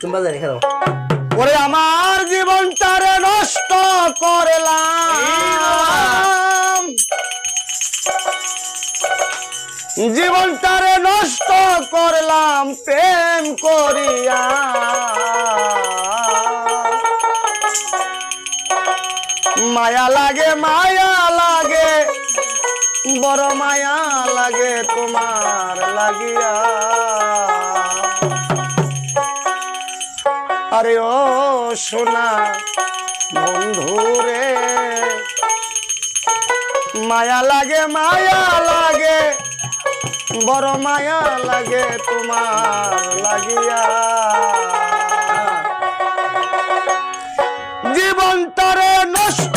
তুমি বাজারে রেখে ওরে আমার জীবনটারে নষ্ট করলাম। জীবনটারে নষ্ট করলাম, প্রেম করিয়া। মায়া লাগে মায়া লাগে, বড় মায়া লাগে তোমার লাগিয়া। আরে ও সোনা বন্ধু রে। মায়া লাগে মায়া লাগে, বড় মায়া লাগে তোমার লাগিয়া। জীবন তরে নষ্ট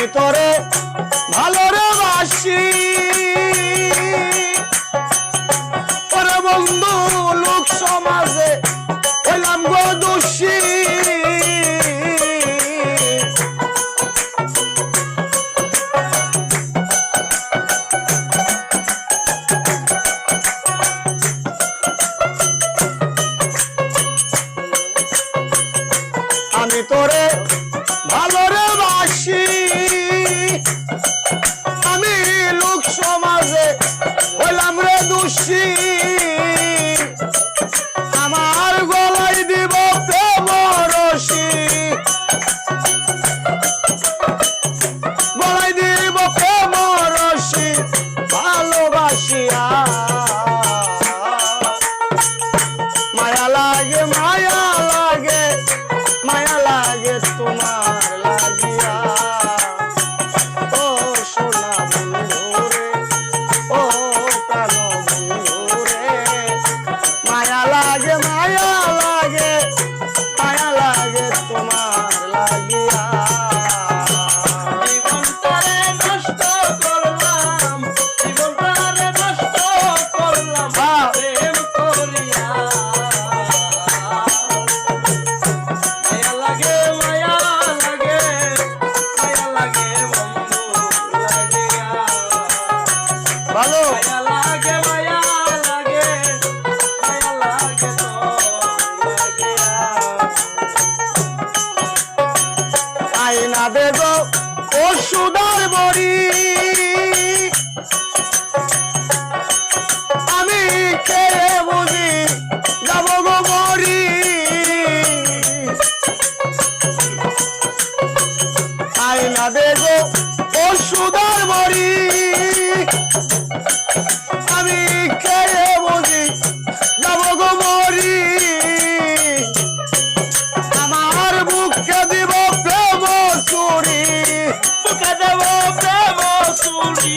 আমি তোরে ভালো রে বাসি। বন্ধু লোক সমাজে হইলাম গো দোষী। আমি তোরে ওষুধের বড়ি। আমি কে বুঝি যাব গো মরি আইনা দেব ওষুধের বড়ি। আমি কে বুঝি সুরি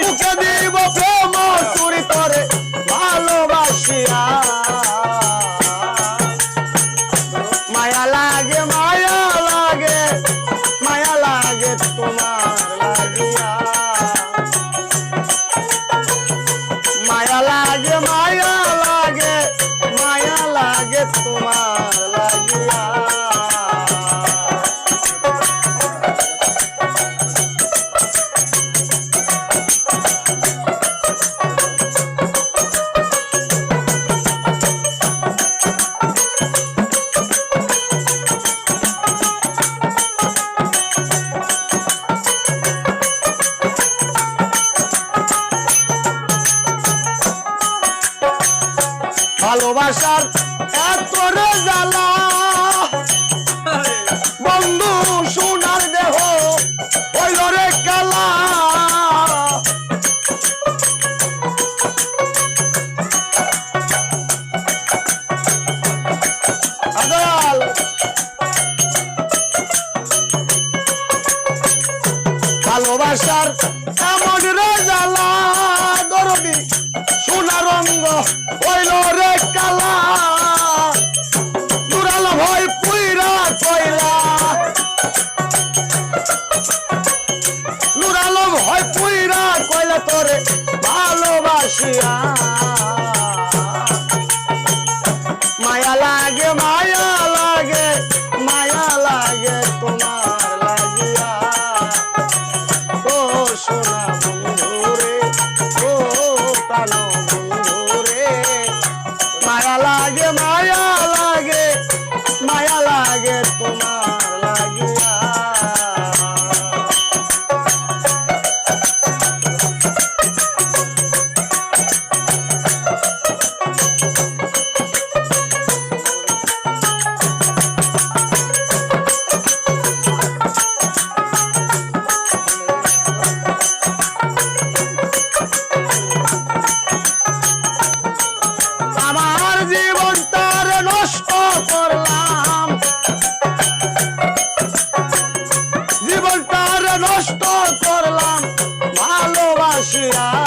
বুকে দিব ভালোবাসার এত জ্বালা। বন্ধু, সোনার দেহ ওই ঘরে কালা। ভালোবাসার এমন রে জ্বালা। গরবি সোনার রঙ্গ ওই রে मिला